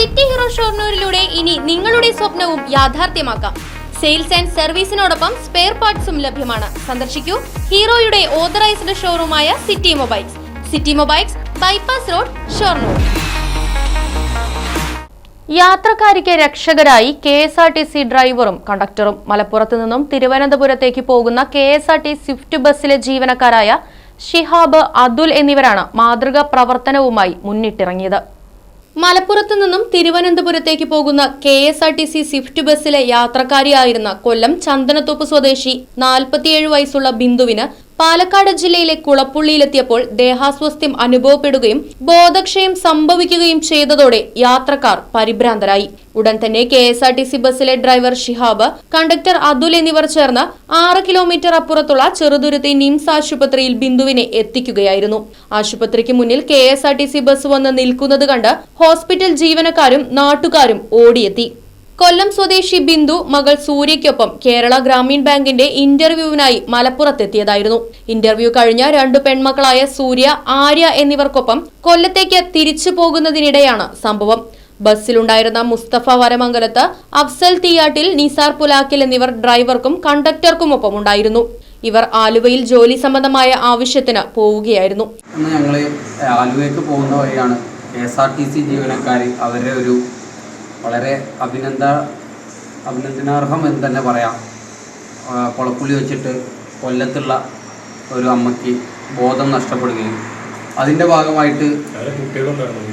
City hero ഷോർണൂരിലൂടെ ഇനി നിങ്ങളുടെ സ്വപ്നവും യാഥാർത്ഥ്യമാക്കാം. സെയിൽസ് ആൻഡ് സർവീസിനോടൊപ്പം സ്പെയർ പാർട്സും ലഭ്യമാണ്. സന്ദർശിക്കൂ ഹീറോയുടെ authorised ഷോറൂമായ city mobiles. City mobiles bypass road Shoranur. യാത്രക്കാരിക്ക് രക്ഷകരായി K S R T C ഡ്രൈവറും കണ്ടക്ടറും. മലപ്പുറത്ത് നിന്നും തിരുവനന്തപുരത്തേക്ക് പോകുന്ന K S R T swift ബസ്സിലെ ജീവനക്കാരായ ഷിഹാബ് അതുൽ എന്നിവരാണ് മാതൃകാ പ്രവർത്തനവുമായി മുന്നിട്ടിറങ്ങിയത്. മലപ്പുറത്ത് നിന്നും തിരുവനന്തപുരത്തേക്ക് പോകുന്ന K S R T C swift ബസ്സിലെ യാത്രക്കാരിയായിരുന്ന കൊല്ലം ചന്ദനത്തോപ്പ് സ്വദേശി നാൽപ്പത്തിയേഴ് വയസ്സുള്ള ബിന്ദുവിന് പാലക്കാട് ജില്ലയിലെ കുളപ്പുള്ളിയിലെത്തിയപ്പോൾ ദേഹാസ്വസ്ഥ്യം അനുഭവപ്പെടുകയും ബോധക്ഷയം സംഭവിക്കുകയും ചെയ്തതോടെ യാത്രക്കാർ പരിഭ്രാന്തരായി. ഉടൻ തന്നെ K S R T C ബസ്സിലെ ഡ്രൈവർ ഷിഹാബ് കണ്ടക്ടർ അതുൽ എന്നിവർ ചേർന്ന് ആറ് കിലോമീറ്റർ അപ്പുറത്തുള്ള ചെറുതുരുത്തി നിംസ് ആശുപത്രിയിൽ ബിന്ദുവിനെ എത്തിക്കുകയായിരുന്നു. ആശുപത്രിക്ക് മുന്നിൽ K S R T C bus വന്ന് നിൽക്കുന്നത് കണ്ട് ഹോസ്പിറ്റൽ ജീവനക്കാരും നാട്ടുകാരും ഓടിയെത്തി. കൊല്ലം സ്വദേശി ബിന്ദു മകൾ സൂര്യയ്ക്കൊപ്പം കേരള ഗ്രാമീൺ ബാങ്കിന്റെ ഇന്റർവ്യൂവിനായി മലപ്പുറത്തെത്തിയതായിരുന്നു. ഇന്റർവ്യൂ കഴിഞ്ഞ രണ്ടു പെൺമക്കളായ സൂര്യ ആര്യ എന്നിവർക്കൊപ്പം കൊല്ലത്തേക്ക് തിരിച്ചു പോകുന്നതിനിടെയാണ് സംഭവം. ബസ്സിലുണ്ടായിരുന്ന മുസ്തഫ വരമംഗലത്ത് അഫ്സൽ തീയാട്ടിൽ നിസാർ പുലാക്കിൽ എന്നിവർ ഡ്രൈവർക്കും കണ്ടക്ടർക്കുമൊപ്പം ഉണ്ടായിരുന്നു. ഇവർ ആലുവയിൽ ജോലി സംബന്ധമായ ആവശ്യത്തിന് പോവുകയായിരുന്നു. ഞങ്ങൾ ആലുവയ്ക്ക് പോകുന്ന വഴിയാണ് K S R T C ജീവനക്കാർ അവരുടെ ഒരു വളരെ അഭിനന്ദ അഭിനന്ദനാർഹം എന്ന് തന്നെ പറയാം. കൊളപ്പുള്ളി വെച്ചിട്ട് കൊല്ലത്തുള്ള ഒരു അമ്മയ്ക്ക് ബോധം നഷ്ടപ്പെടുകയും. അതിന്റെ ഭാഗമായിട്ട്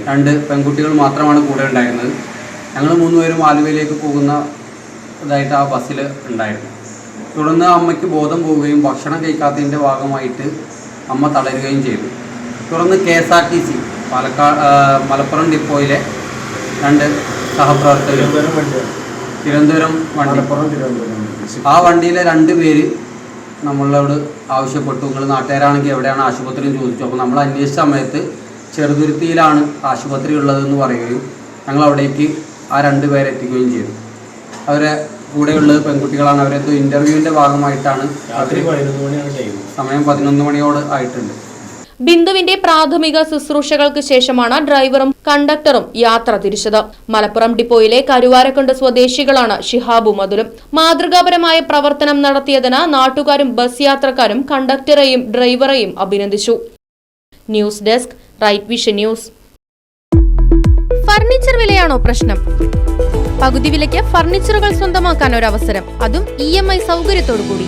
രണ്ട് പെൺകുട്ടികൾ മാത്രമാണ് കൂടെ ഉണ്ടായിരുന്നത്. ഞങ്ങൾ മൂന്നുപേരും ആലുവയിലേക്ക് പോകുന്ന ഇതായിട്ട് ആ ബസ്സിൽ ഉണ്ടായിരുന്നു. തുടർന്ന് അമ്മയ്ക്ക് ബോധം പോവുകയും ഭക്ഷണം കഴിക്കാത്തതിന്റെ ഭാഗമായിട്ട് അമ്മ തളരുകയും ചെയ്തു. തുടർന്ന് K S R T C Palakkad Malappuram ഡിപ്പോയിലെ രണ്ട് സഹപ്രവർത്തകർ തിരുവനന്തപുരം വണ്ടി. ആ വണ്ടിയിലെ രണ്ട് പേര് നമ്മളോട് ആവശ്യപ്പെട്ടു. നിങ്ങൾ നാട്ടുകാരാണെങ്കിൽ എവിടെയാണ് ആശുപത്രി എന്ന് ചോദിച്ചു. അപ്പോൾ നമ്മൾ അന്വേഷിച്ച സമയത്ത് ചെറുതുരുത്തിയിലാണ് ആശുപത്രി ഉള്ളതെന്ന് പറയുകയും ഞങ്ങൾ അവിടേക്ക് ആ രണ്ട് പേരെ എത്തിക്കുകയും ചെയ്തു. അവരെ കൂടെയുള്ളത് പെൺകുട്ടികളാണ്. അവരെന്തോ ഇന്റർവ്യൂവിന്റെ ഭാഗമായിട്ടാണ് സമയം പതിനൊന്ന് മണിയോട് ആയിട്ടുണ്ട്. ബിന്ദുവിന്റെ പ്രാഥമിക ശുശ്രൂഷകൾക്ക് ശേഷമാണ് ഡ്രൈവറും കണ്ടക്ടറും യാത്ര തിരിച്ചത്. മലപ്പുറം ഡിപ്പോയിലെ കരുവാരക്കുണ്ട് സ്വദേശികളാണ് ഷിഹാബും അതുലും മാതൃകാപരമായ പ്രവർത്തനം നടത്തിയതിന് നാട്ടുകാരും ബസ് യാത്രക്കാരും കണ്ടക്ടറെയും ഡ്രൈവറെയും അഭിനന്ദിച്ചു. News desk right vision news. Furniture വിലയാണോ പ്രശ്നം? പകുതി വിലയ്ക്ക് ഫർണിച്ചറുകൾ സ്വന്തമാക്കാൻ ഒരു അവസരം അതും ഇ എം ഐ സൗകര്യത്തോടു കൂടി